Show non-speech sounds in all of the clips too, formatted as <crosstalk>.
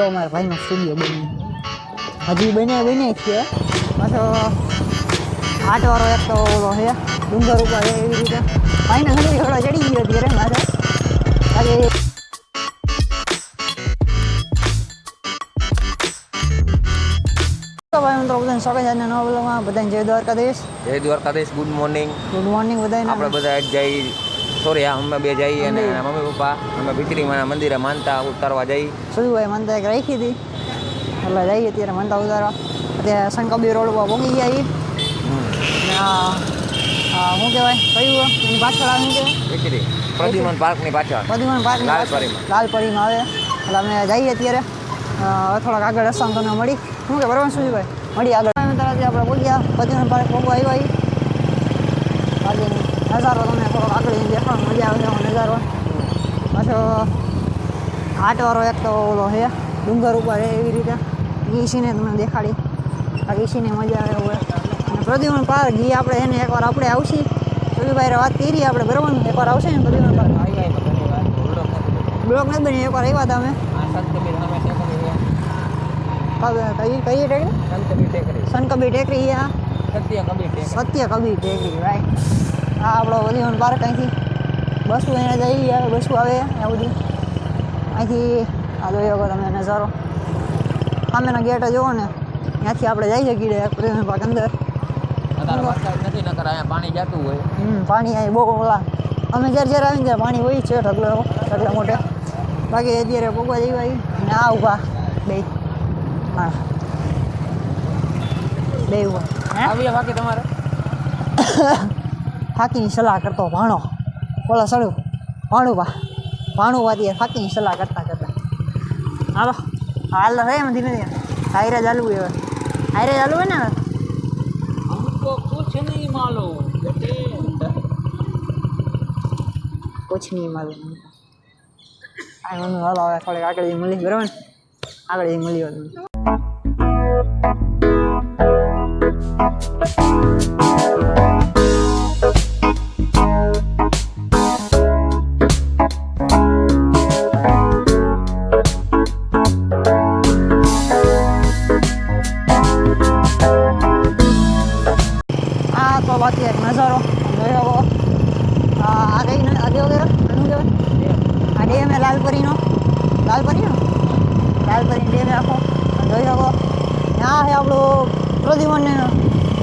જો અમારા ભાઈનો સ્ટુડિયો બન્યો. હજી બને બને છે. પાછો આઠવાળો એક તો ઓલો છે ડુંગર ઉપર એવી રીતે. ભાઈને ઘણી ઘડો ચડી ગયો અત્યારે મારે. આજે બધાને સ્વાગત છે નવા બ્લોગમાં બધાને જય દ્વારકાધીશ. જય Dwarkadhish good morning good morning બધાને આપણે બધા જય સોરી અમે બે જઈએ અને મમ્મી પપ્પા અમે ભીતરી માના મંદિરે માનતા ઉતારવા જઈ. હોય માનતા એક રાખી હતી એટલે જઈએ ત્યારે માનતા ઉતારવા. અત્યારે શંકરબી રોડ પર પહોંચી ગયા આ શું કહેવાય? કયું એની પાછળ આવે શું કહેવાય? પ્રદિમન પ્રદ્યુમન પાર્કની પાછળ. પ્રદ્યુમન પાર્ક લાલપરીમાં. લાલપરીમાં આવે. એટલે અમે જઈએ ત્યારે થોડાક આગળ રસ્તા તમને મળી. શું કે બરાબર સુજીભાઈ? મળી આગળ. તરફથી આપણે પહોંચ્યા પ્રદ્યુમન પાર્ક પહોંચવા આવ્યા બાકી નજારો તમને થોડોક આગળ દેખાડો મજા આવે એવો નજારો. પાછો આટવાળો એક તો ઓલો છે ડુંગર ઉપર એવી રીતે. ઈસીને સીને તમને દેખાડી. ઈસીને મજા આવે એવું. અને પ્રદ્યુમન પાર્ક ઘી આપણે એને એકવાર આપણે આવશી. રવિભાઈ વાત કરી આપણે બરાબર ને એકવાર આવશે ને પ્રદ્યુમન પાર્ક? બ્લોક નથી બની એકવાર આવ્યા હતા અમે. કઈ કઈ ટેકરી? સનકબી ટેકરી. આ? સત્ય કબીર ટેકરી રાઈટ આ આપણો વલીવન પાર્ક અહીંથી બસો અહીંયા જઈ આવે બસો આવે આ બધી. અહીંથી આ જોઈ શકો તમે નજારો. સામેના ગેટ જોવો ને ત્યાંથી આપણે જઈ શકીએ પ્રેમ પાર્ક અંદર. નથી નકર અહીંયા પાણી જતું હોય. હમ પાણી અહીં બહુ ઓલા. અમે જ્યારે જ્યારે આવીને ત્યારે પાણી હોય છે ઢગલો ઢગલા મોટે. બાકી અત્યારે પગવા જઈ આવી ને આ ઊભા બે. હા. બે ઊભા. આવ્યા બાકી તમારે? <laughs> ફાંકીની સલાહ કરતો ભાણો. ઓલા સળું ભાણુભા ભાણુવાદી ફાંકીની સલાહ કરતા કરતાં. હાલો હાલ રહે એમ ધીમે ધીમે. હાયરે ચાલવું હવે. હાયરે ચાલવું ને કુછ નહીં માલું કુછ નહીં માલુમ હાલો. હવે થોડીક આગળ મળી બરાબર આગળ મળી હોય આ એ લાલપરીનો લાલપરીનો લાલપરી ડેમ રાખો. આ જોઈ શકો. ત્યાં છે આપણું પ્રદ્યુમન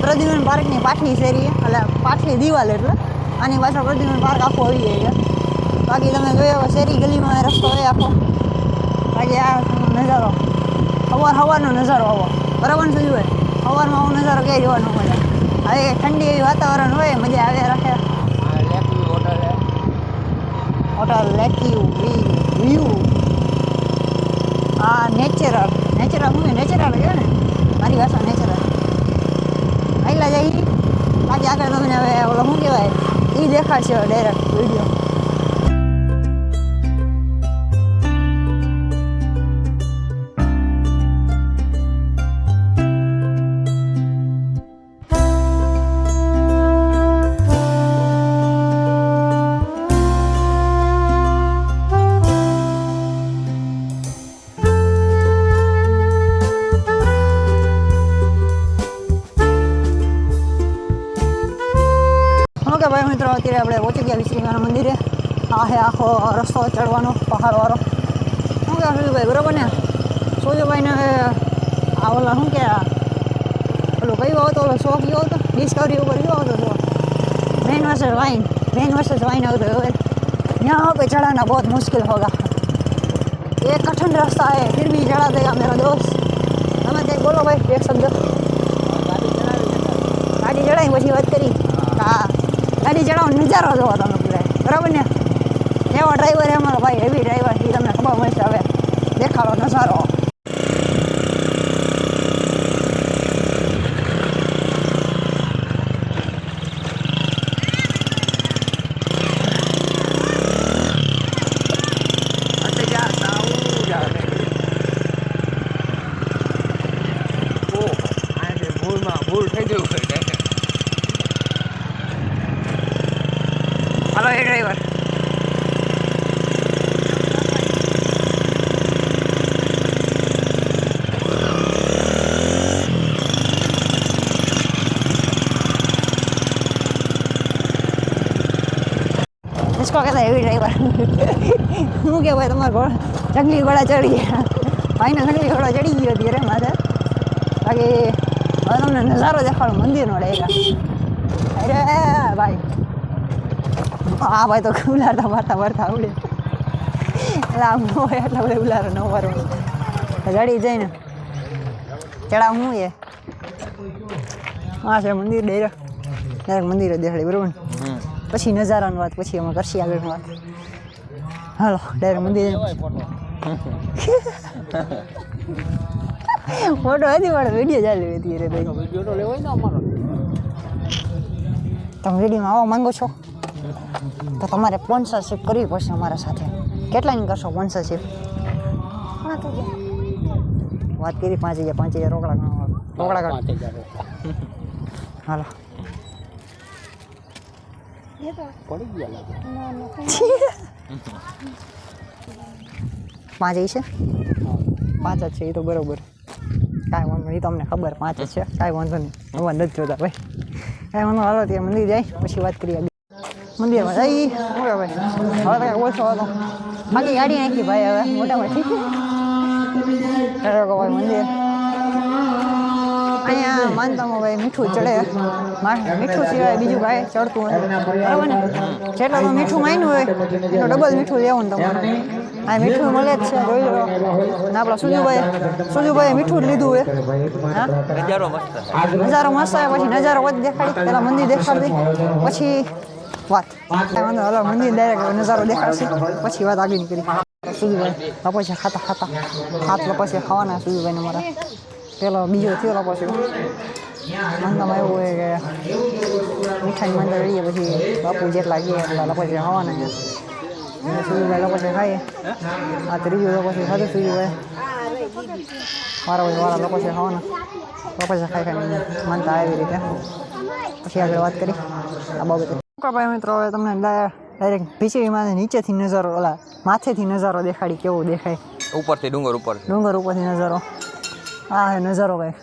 પ્રદ્યુમન પાર્કની પાછલી શેરી. એટલે પાછલી દિવાલ એટલે. આની પાછળ પ્રદ્યુમન પાર્ક આખો આવી જાય છે. બાકી તમે જોઈ શેરી ગલીમાં રસ્તો હોય આખો. બાકી આ નજારો. સવાર સવારનો નજારો આવો. બરાબર ને હોય સવારમાં આવો નજારો ક્યાંય જોવાનો હોય હવે ઠંડી એવી વાતાવરણ હોય, મજા આવ્યા રાખે. હોટલ લેક્યુ વ્યૂ આ નેચરલ નેચરલ હું નેચરલ કહેવાય ને. મારી ભાષા નેચરલ પહેલાં જઈ બાકી આગળ તમને હવે ઓલો શું કહેવાય? એ દેખાડશે ડાયરેક્ટ વીડિયો હે આખો રસ્તો ચડવાનો, પહાડવાળો. શું કહે સુજુભાઈ બરાબર ને? સુજુભાઈને આ ઓલા શું કહે પેલું કયું આવતો ઓલો શોખ ગયો હતો? ડિસ્કવરી ઉપર ગયો હતો શોખ. Man versus wine man versus wine આવતો હવે ત્યાં પે ચડાના બહુ મુશ્કેલ હોગા. એ कठिन રસ્તા હે फिर भी चढ़ा देगा मेरा दोस्त તમે કંઈક બોલો ભાઈ, એક શબ્દ. ગાડી ચડાવી પછી વાત કરી. હા. ગાડી ચડાવો નજારો જોવો તમે બરાબર ને? એવો ડ્રાઈવર અમારો ભાઈ હેવી ડ્રાઈવર તમને ખબર પડશે હવે. દેખાડો નજારો ભૂલમાં ભૂલ થઈ ગયું હાલો એ ડ્રાઈવર રસ્તો કહેતા એવી ડ્રાઈવર. શું કે ભાઈ તમારે ઘોડા? જંગલી ઘોડા ચડી ગયા. ભાઈને જંગલી ઘોડા ચડી ગયો અત્યારે મારે. બાકી હવે તમને નજારો દેખાડો, મંદિરનો ડેગા અરે ભાઈ. આ ભાઈ તો ઉલારતા મારતા મારતા આવડે. એટલે આમ ન હોય એટલે બધે ઉલારો ન મારવું. ચડી જઈને ચડાવ શું એ? હા છે મંદિર ડેરા. ડાયરેક્ટ મંદિર દેખાડી, બરોબર પછી નજારાની વાત પછી અમે કરશી આગળની વાત. હાલો ડાયરેક્ટ મંદિર. ફોટો હતી પણ વીડિયો ચાલી હતી રે ભાઈ વીડિયો તો લેવાય ને અમારો તમે વિડીયોમાં આવવા માંગો છો? તો તમારે સ્પોન્સરશિપ કરવી પડશે અમારા સાથે. કેટલાની કરશો સ્પોન્સરશિપ વાત કરી પાંચ હજાર પાંચ હજાર રોકડા. રોકડા ગણ. હાલો. પડી ગયા લાગે. <laughs> પાંચ છે? પાંચ જ છે એ તો બરોબર. કાંઈ વાંધો નહીં તમને ખબર પાંચ જ છે. કાંઈ વાંધો નહીં. હવે નથી જોતા ભાઈ. કાંઈ વાંધો હાલો ત્યાં મંદિર જાય. પછી વાત કરીએ મંદિરમાં જઈ હવે? ભાઈ હવે ભાઈ ઓછો હતો. બાકી ગાડી નાખી ભાઈ હવે મોટામાં. <laughs> ઠીક મંદિર. અહીંયા માનતામાં ભાઈ મીઠું ચડે. મા- મીઠું સિવાય બીજું કાંઈ ચડતું હોય. બરાબર ને? જેટલું તો મીઠું માન્યું હોય એટલું ડબલ મીઠું લેવું ને તમારે. આ મીઠું મળે જ છે જોઈ લો. ને આપણા સુજુભાઈ સુજુભાઈ મીઠું જ લીધું હોય. હા? નજારો મસ્ત છે. નજારો મસ્ત આવે પછી નજારો વધ દેખાડી. પહેલાં મંદિર દેખાડી પછી વાત. વાંધો હલો મંદિર ડાયરેક્ટ નજારો દેખાડશે. પછી વાત આગળ નીકળી સુજુભાઈ લપસ્યા ખાતા ખાતા. હાથ લપસ્યા ખાવાના સુજુભાઈને મારા પેલો બીજો થયો લપોસે મંદામાં એવું હોય કે મીઠાઈ મંદિર રહીએ પછી બાપુ જેટલા ગયે એટલા ખાવાના છે અને સુજુભાઈ લપોસે ખાઈએ આ ત્રીજું લપોસે ખાધું સુજુભાઈ વારા હોય વારા લોકો છે ખાવાના લોકો છે ખાઈ ખાઈને માનતા આવી રીતે પછી આગળ વાત કરી આ બાબતે ભાઈ મિત્રો હવે તમને ડાયરેક્ટ ભીચડીમાં નીચેથી નજારો ઓલા માથેથી નજારો દેખાડી કેવો દેખાય ઉપરથી ડુંગર ઉપર ડુંગર ઉપરથી નજારો આ હે નજારો ભાઈ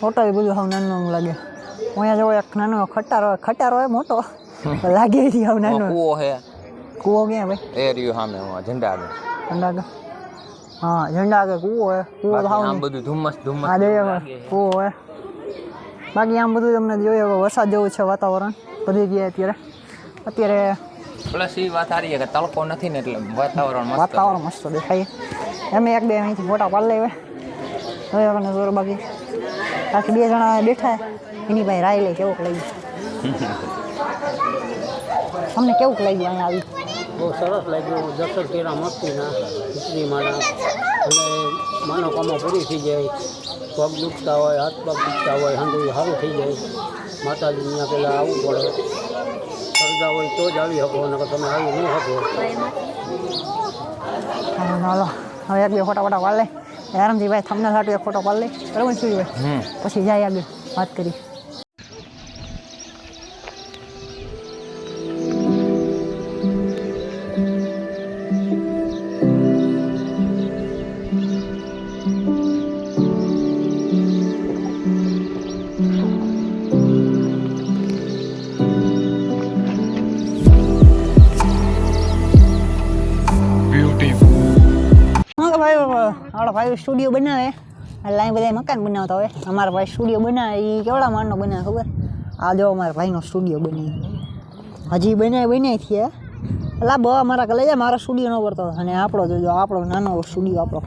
ફોટો એ બધું હાવ નાનું નાનું લાગે. અહીંયા જેવો એક નાનો ખટારો હોય ખટારો હોય મોટો. લાગે છે હાવ નાનો. કૂવો હે. કૂવો ક્યાં ભાઈ? એ રહ્યું સામે હું ઝંડા આગળ ઝંડા આગળ હા ઝંડા આગળ કૂવો હોય. કૂવો હાવ આમ બધું ધુમ્મસ ધુમ્મસ આ હોય કૂવો હોય. બાકી આમ બધું તમને જોઈએ વરસાદ જેવું છે વાતાવરણ. બધી જગ્યાએ અત્યારે. અત્યારે પ્લસ એ વાત સારી છે કે તડકો નથી ને એટલે વાતાવરણ વાતાવરણ મસ્ત દેખાય. એમ એક બે અહીંથી ફોટા પાડી લેવે હવે આપણને જોર બાકી બાકી બે જણા બેઠા એની પાસે રાય લે કેવું લાગ્યું અમને કેવું લાગ્યું અહીંયા આવી? બહુ સરસ લાગ્યું. દર્શન કર્યા મસ્તીના ખીચડી માના અને માનોકામો પૂરી થઈ જાય. પગ દુખતા હોય હાથ પગ દુખતા હોય હાંડું સારું થઈ જાય. માતાજી અહીંયા પહેલાં આવવું પડે. શ્રદ્ધા હોય તો જ આવી શકો નકર તમે આવી ન શકો. હવે એક બે ફોટા ફોટા લે. આરામથી ભાઈ તમને સાટું એક ફોટો પાડી લઈ બરાબર ને ભાઈ પછી જાય આગળ વાત કરી. સ્ટુડિયો બનાવે. એટલે અહીં બધા મકાન બનાવતા હોય. અમારા ભાઈ સ્ટુડિયો બનાવે એ કેવડા માળનો બનાવે ખબર? આ જો અમારા ભાઈનો સ્ટુડિયો બની. હજી બનાવી બનાવી થયા એટલે બહુ અમારા કલે જાય, મારા સ્ટુડિયો ન પડતો અને આપણો જોજો આપણો નાનો સ્ટુડિયો, આપણો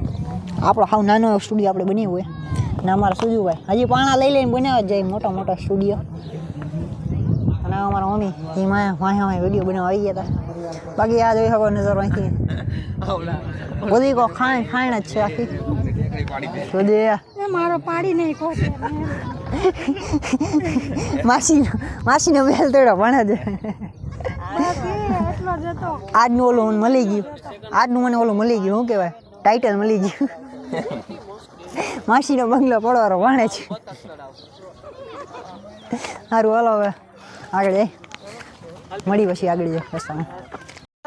આપણો હાવ નાનો સ્ટુડિયો આપણે બન્યો હોય. અને અમારા સુજુભાઈ, હજી પાણા લઈ લઈને બનાવે જાય મોટા મોટા સ્ટુડિયો. આ અમારા મમ્મી માયા વાંહે વાંહે વીડિયો બનાવવા આવી ગયા હતા બાકી આ જોઈ શકો નજર અહીંથી બધી કો ખાણ ખાણ જ છે આખી. બધી મારો પાડી નહીં કહો માસી માસીનો બેલ તોડો ભણે જ. આજનું ઓલું મને મળી ગયું. આજનું મને ઓલું મળી ગયું શું કહેવાય? ટાઇટલ મળી ગયું. માસીનો બંગલો પડવાનો ભણે છે. સારું હાલો હવે. આગળ જાય મળી પછી આગળ જાય રસ્તામાં.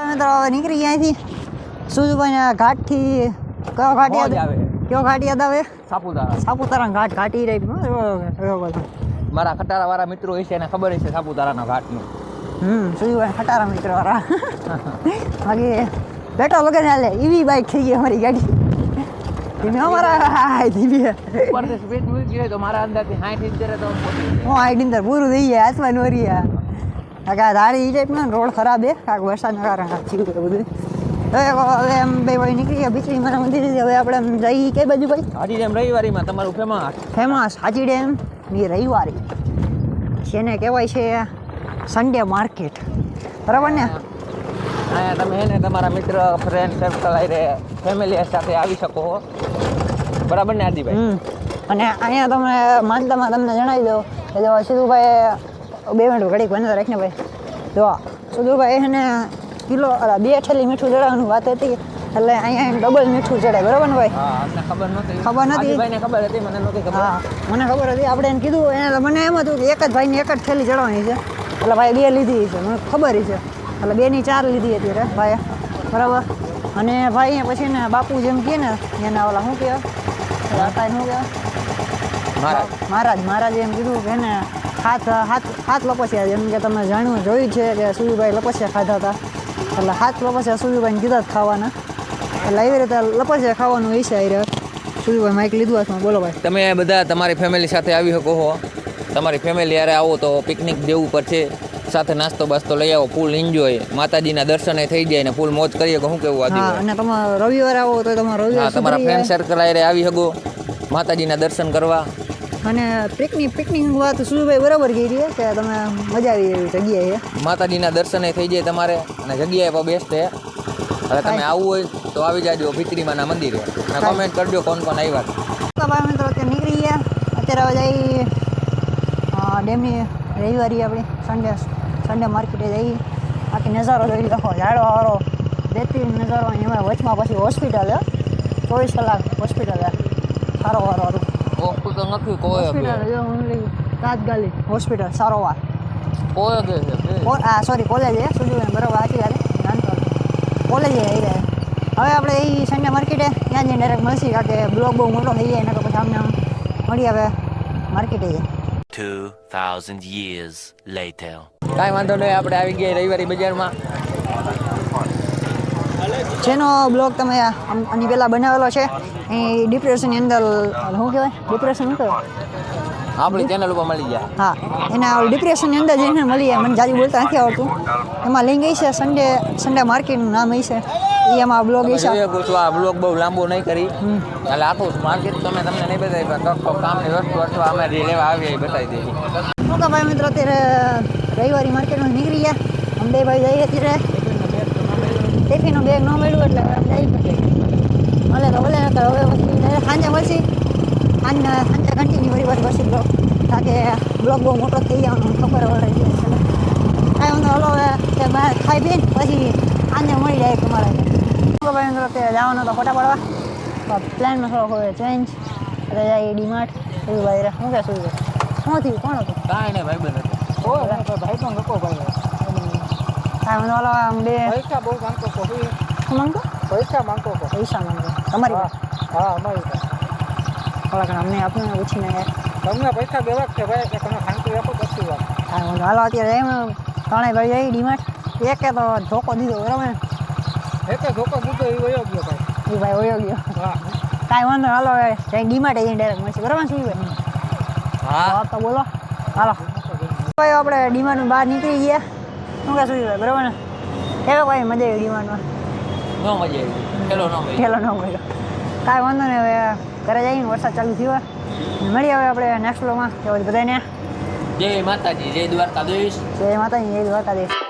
મિત્રો હવે નીકળી ગયા અહીંથી. સુજુભાઈના ઘાટથી કયો ઘાટ યાદ આવે. કયો ઘાટ યાદ આવે? સાપુતારા. સાપુતારા ઘાટ ઘાટી રહી મારા ખટારા વાળા મિત્રો હશે એને ખબર હશે સાપુતારાના ઘાટનું. હમ સુજીભાઈ ખટારા મિત્રો વાળા. બાકી પેટ્રોલ વગર ચાલે એવી બાઇક થઈ ગઈ અમારી ગાડી. ધીમે અમારા હાય ધીમે ઉપરથી સ્પીડ મૂકી હોય તો મારા અંદરથી સાઠ ઇંચરે તો હું આઈડી અંદર પૂરું થઈ જાય હાથમાં નોરી આ. કાકા ધારી ઈ ટાઈપના રોડ ખરાબ હે કાંક વરસાદના કારણે થયું છે બધું. હવે હવે એમ બે ભાઈ નીકળી ગયા બીચડી મને મંદિર હવે આપણે જઈ કઈ બાજુ ભાઈ? હાજી જેમ રવિવારીમાં તમારું ફેમસ. ફેમસ હાજી ડેમની રવિવારી. જેને કહેવાય છે સન્ડે માર્કેટ. બરાબર ને? અહીંયા તમે એને તમારા મિત્ર ફ્રેન્ડ સર્કલ આરે ફેમિલી સાથે આવી શકો બરાબર ને આદિભાઈ? અને અહીંયા તમે માનતામાં તમને જણાવી દો કે જો સિદ્ધુભાઈ બે મિનિટ ઘડીક બંધ રાખીને ભાઈ જો સિદ્ધુભાઈ એને કિલો બે થેલી મીઠું ચડાવવાની વાત હતી એટલે અહીંયા ડબલ મીઠું ચડાય. બરાબર ને ભાઈ? ખબર નહોતી. ખબર નથી ભાઈને ખબર હતી મને નહોતી ખબર. હા મને ખબર હતી. આપણે એને કીધું એને મને એમ હતું કે એક જ ભાઈની એક જ થેલી ચડવાની છે. એટલે ભાઈ બે લીધી છે મને ખબર છે. એટલે બેની ચાર લીધી હતી રે ભાઈ બરાબર? અને ભાઈ પછી ને બાપુ જેમ કહે ને એના ઓલા શું કહેવાય હતા શું કહેવાય મહારાજ. મહારાજ એમ કીધું કે એને હાથ હાથ હાથ લપસ્યા જેમ કે તમે જાણ્યું જોયું છે કે સુજીભાઈ લપસ્યા ખાધા હતા. એટલે હાથ લપસ્યા સુજીભાઈને કીધા જ ખાવાના. એટલે એવી રીતે લપસ્યા ખાવાનું હશે આવી રહ્યા સુજીભાઈ માઇક લીધું હાથમાં. બોલો ભાઈ. તમે બધા તમારી ફેમિલી સાથે આવી શકો હો. તમારી ફેમિલી યારે આવો તો પિકનિક જેવું પર છે સાથે નાસ્તો બાસ્તો લઈ આવો ફૂલ એન્જોય માતાજીના દર્શને થઈ જાય ને ફૂલ મોજ કરીએ કે શું કેવું હા અને તમે રવિવારે આવો તો તમે રવિવાર તમારા ફ્રેન્ડ સર્કલ આરે આવી શકો માતાજીના દર્શન કરવા. અને પિકનિક પિકનિક વાત સુજુભાઈ બરાબર કહી રહી કે તમે મજા આવી એવી જગ્યાએ માતાજીના દર્શને થઈ જાય તમારે અને જગ્યાએ પણ બેસ્ટ છે હવે તમે આવવું હોય તો આવી જાજો ભીતરીમાના મંદિરે. અને કોમેન્ટ કરજો કોણ કોણ આવ્યા. તો ભાઈ મિત્રો અત્યારે નીકળી ગયા. અત્યારે હવે જઈ ડેમની રવિવારી આપણે સન્ડે સન્ડે માર્કેટે જઈ બાકી નજારો જોઈ લો ઝાડો હારો. બેહતરીન નજારો એમાં વચમાં પછી હોસ્પિટલ હે. ચોવીસ કલાક હોસ્પિટલ હે. સારો વારો હતું. હોસ્પિટલ નથી કોઈ હોસ્પિટલ તાત્કાલિક. હોસ્પિટલ સારો વાર. કોઈ છે આ સોરી કોલેજ છે સુધી બરાબર સાચી વાત કોલેજ એ રહી હવે આપણે એ સન્ડે માર્કેટે ત્યાં જઈને ડાયરેક્ટ મળશે. કારણ કે બ્લોક બહુ મોટો થઈ જાય નકર પછી અમને આમ મળી આવે માર્કેટે જઈએ 2,000 years later. કાંઈ વાંધો નહીં આપણે આવી ગયા રવિવારી બજારમાં. જેનો બ્લોગ તમે આની પહેલાં બનાવેલો છે એ ડિપ્રેશનની અંદર શું કહેવાય? ડિપ્રેશન શું કહેવાય? આપણી ચેનલ ઉપર મળી જાય હા એના ડિપ્રેશનની અંદર જઈને મળી જાય મને જાજી બોલતા નથી આવડતું. એમાં લિંક એ છે સન્ડે સન્ડે માર્કેટનું નામ એ છે. એ એમાં બ્લોગ એ છે. આ બ્લોગ બહુ લાંબો નહીં કરી. એટલે આખું માર્કેટ તમે તમને નહીં બતાવી પણ કામની વસ્તુ અથવા અમે લેવા આવીએ એ બતાવી દઈએ શું કહો, ભાઈ મિત્રો, અત્યારે રવિવારી માર્કેટમાં નીકળી ગયા. અમે બે ભાઈ જઈએ અત્યારે ટિફિનનો બેગ ન મળ્યું એટલે જઈ ભલે તો ભલે, નકર હવે પછી સાંજે મળશી સાંજે સાંજે કન્ટિન્યુ કરી પાછી પછી બ્લોગ કારણ કે બહુ મોટો થઈ જવાનો ખબર હવે છે. કાંઈ વાંધો હલો, હવે કે ખાઈ પીને પછી સાંજે મળી જાય તમારે. ભાઈ મિત્રો, અત્યારે જવાનો તો ફોટા પાડવા. પ્લાનમાં થોડો ચેન્જ એટલે જાય ડીમાર્ટ એવું ભાઈ શું કે શું શું થયું કોણ હતું? કાંઈ ભાઈ બંધ ભાઈ પણ લોકો ભાઈ. કાંઈ વાંધો આમ બે. પૈસા બહુ માંગતો હતો શું માંગતો? પૈસા માંગતો હતો. પૈસા માંગતો તમારી હા અમારી પાસે. થોડાક અમને આપને પૂછીને. યાર તમને પૈસા દેવા છે ભાઈ કે તમે શાંતિ રાખો પછી વાત. કાંઈ વાંધો. હાલો અત્યારે એમ ત્રણેય ભાઈ જઈ ડીમાર્ટ. એકે તો ધોકો દીધો બરાબર? એક ધોકો દીધો એ વયો ગયો ભાઈ. એ ભાઈ વયો ગયો. કાંઈ વાંધો હાલો હવે ડીમાર્ટ જઈને ડાયરેક્ટ મળશે. બરાબર શું ભાઈ? હા. તો બોલો. હાલો. ભાઈ આપણે ડીમાર્ટની બહાર નીકળી ગયા. શું કે સુધી બરાબર ને? કેવો ભાઈ મજા આવી ડીમાર્ટમાં ન મજા આવી. ન ઠેલો નો મળ્યો. કાંઈ વાંધો નહીં હવે ઘરે જઈને વરસાદ ચાલુ થયો. મળીએ હવે આપણે નેક્સ્ટ ફ્લોમાં બધાને જય માતાજી જય દ્વારકાધીશ. જય માતાજી જય દ્વારકાધીશ.